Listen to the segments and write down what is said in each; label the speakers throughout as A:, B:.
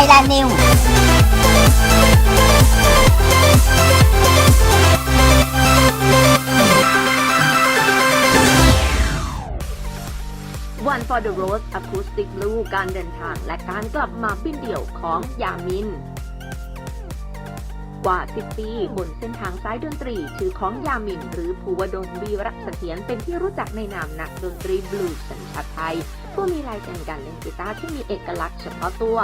A: Thailand News
B: วัน for the Road Acoustic Blue การเดินทางและการกลับมาบินเดี่ยวของยามิน กว่า 10 ปีบนเส้นทางสายดนตรีชื่อของยามิน หรือภูวดลวีรเสถียรเป็นที่รู้จักในนามนักดนตรีบลูส์สัญชาติไทย ผู้มีลายเซ็นการเล่นกีตาร์ที่มีเอกลักษณ์เฉพาะตัว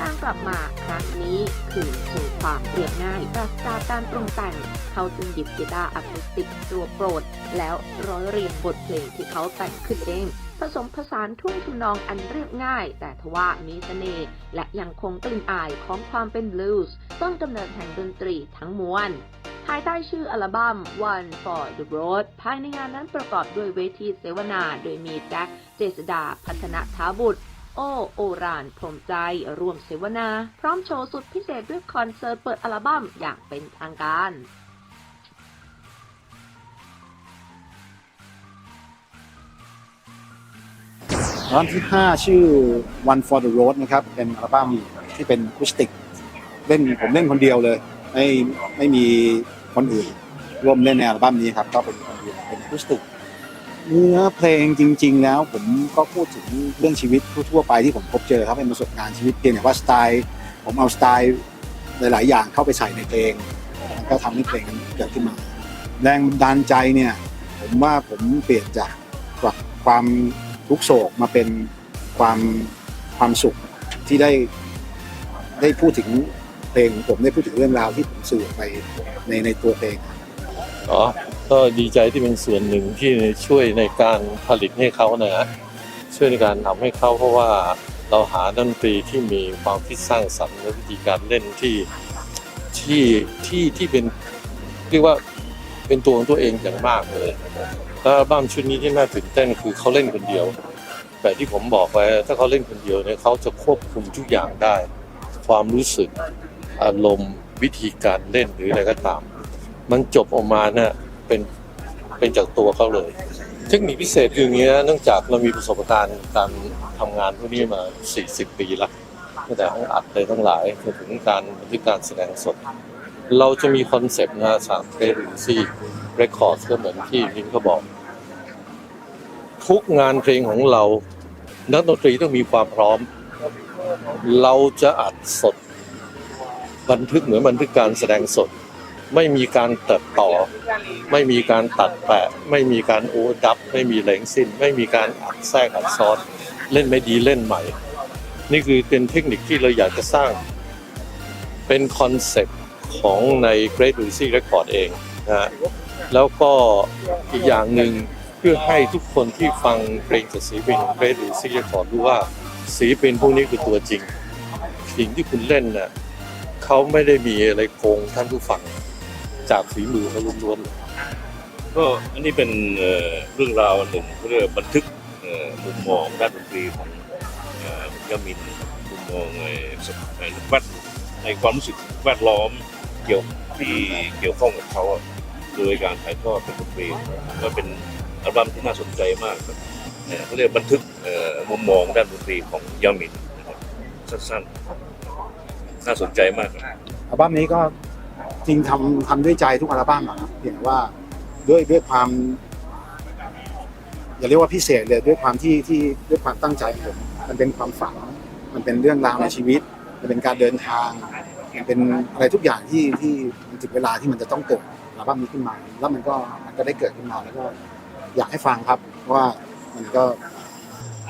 B: การกลับมาครั้งนี้คือถึงความเรียบง่ายปราศจากการปรุงแต่ง เขาจึงหยิบกีตาร์อะคูสติกตัวโปรด แล้วร้อยเรียงบทเพลงที่เขาแต่งขึ้นเอง ผสมผสานทุ่งทำนองอันเรียบง่าย แต่ทว่ามีเสน่ห์และยังคงกลิ่นอายของความเป็นบลูส์ต้นกำเนิดแห่งดนตรีทั้งมวลภายใต้ชื่ออัลบั้ม One for the Road ภายในงานนั้นประกอบด้วยเวทีเสวนา โดยมีแจ็ค เจษดา พัฒนาทาบุตร โอ โอรานพรมใจ ร่วมเสวนา พร้อมโชว์สุดพิเศษด้วยคอนเสิร์ตเปิดอัลบั้มอย่างเป็นทางการ
C: อัลบั้มที่ 5 ชื่อ One for the Road นะครับ เป็นอัลบั้มที่เป็นอะคูสติก เล่นผมเล่นคนเดียวเลย ไม่ไม่มีคนอื่นร่วมเล่นในอัลบั้มนี้ครับ ก็เป็นคนเดียวเป็นอะคูสติก เนื้อเพลงจริง ๆ แล้ว ผมก็พูดถึงเรื่องชีวิตทั่วๆไปที่ผมพบเจอครับเป็นประสบการณ์ชีวิตเพียงแต่ว่าสไตล์ผมเอาสไตล์หลาย ๆ อย่างเข้าไปใส่ในเพลงก็ทำให้เพลงมันเกิดขึ้นมา แรงบันดาลใจเนี่ยผมว่าผมเปลี่ยนจากความทุกโศกมาเป็นความความสุขที่ได้ได้พูดถึงเพลงของผมได้พูดถึงเรื่องราวที่ผมสื่อไปในในตัวเพลง
D: อ๋อ ก็ดีใจที่เป็นส่วนหนึ่งที่ช่วยในการผลิตให้เขานะฮะช่วยในการทำให้เขาเพราะว่าเราหาดนตรีที่มีความคิดสร้างสรรค์และวิธีการเล่นที่ที่ที่ที่เป็นเรียกว่าเป็นตัวของตัวเองอย่างมากเลยแล้วอัลบั้มชุดนี้ที่น่าตื่นเต้นคือเขาเล่นคนเดียวแต่ที่ผมบอกไว้ถ้าเขาเล่นคนเดียวเนี่ยเขาจะควบคุมทุกอย่างได้ ความรู้สึกอารมณ์วิธีการเล่นหรืออะไรก็ตาม มันจบออกมาเนี่ย เป็นเป็นจากตัวเขาเลย เทคนิคพิเศษคืออย่างนี้นะเนื่องจากเรามีประสบการณ์การทำงานพวกนี้มา 40 ปีละตั้งแต่ห้องอัดเลยทั้งหลายจนถึงการบันทึกการแสดงสด เราจะมีคอนเซปต์นะสามเรดซี่เรคคอร์ดก็เหมือนที่ลินเขาบอก ทุกงานเพลงของเรา นักดนตรีต้องมีความพร้อม เราจะอัดสด บันทึกเหมือนบันทึกการแสดงสด ไม่มีการตัดต่อ ไม่มีการตัดแปะ ไม่มีการโอดับ ไม่มีแหลงสิ้น ไม่มีการอัดแทรกอัดซ้อน เล่นไม่ดีเล่นใหม่ นี่คือเป็นเทคนิคที่เราอยากจะสร้าง เป็นคอนเซปต์ของใน Great Lucy Record เองนะฮะแล้วก็อีกอย่างหนึ่งเพื่อให้ทุกคนที่ฟังเพลงจากศิลปิน Great Lucy Record รู้ว่าศิลปินพวกนี้คือตัวจริงสิ่งที่คุณเล่นน่ะเขาไม่ได้มีอะไรโกงท่านผู้ฟัง จากฝีมือเขาล้วนๆเลย
E: ก็อันนี้เป็นเรื่องราวหนึ่งเรียกว่าบันทึกมุมมองด้านดนตรีของยามินมุมมองในในแวดในความรู้สึกแวดล้อมเกี่ยวที่เกี่ยวข้องกับเขาโดยการถ่ายทอดเป็นดนตรีก็เป็นอัลบั้มที่น่าสนใจมากครับเอ่อเขาเรียกบันทึกมุมมองด้านดนตรีของยามินนะครับสั้นๆน่าสนใจมากครับ
C: อัลบั้มนี้ก็ จริงทำทำด้วยใจทุกอัลบั้มอะครับเพียงแต่ว่าด้วยด้วยความ อย่าเรียกว่าพิเศษเลยด้วยความที่ที่ด้วยความตั้งใจของผมมันเป็นความฝัน มันเป็นเรื่องราวในชีวิต มันเป็นการเดินทางมันเป็นอะไรทุกอย่างที่ที่มันถึงเวลาที่มันจะต้องเกิดอัลบั้มนี้ขึ้นมา แล้วมันก็มันก็ได้เกิดขึ้นมาแล้วก็อยากให้ฟังครับว่ามันก็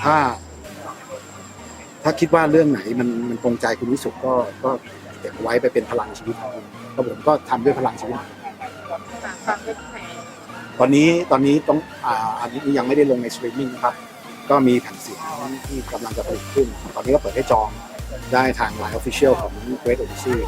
C: ถ้า ถ้าคิดว่าเรื่องไหนมันมันตรงใจคุณที่สุดก็ก็ เก็บไว้ไปเป็นพลังชีวิตของคุณก็ผมก็ทำด้วยพลังชีวิต ตอนนี้ตอนนี้ต้องอ่าอันนี้ยังไม่ได้ลงในสตรีมมิ่งนะครับ ก็มีแผ่นเสียงที่กำลังจะผลิตขึ้น ตอนนี้ก็เปิดให้จองได้ทางไลน์ออฟฟิเชียลของ Great Odyssey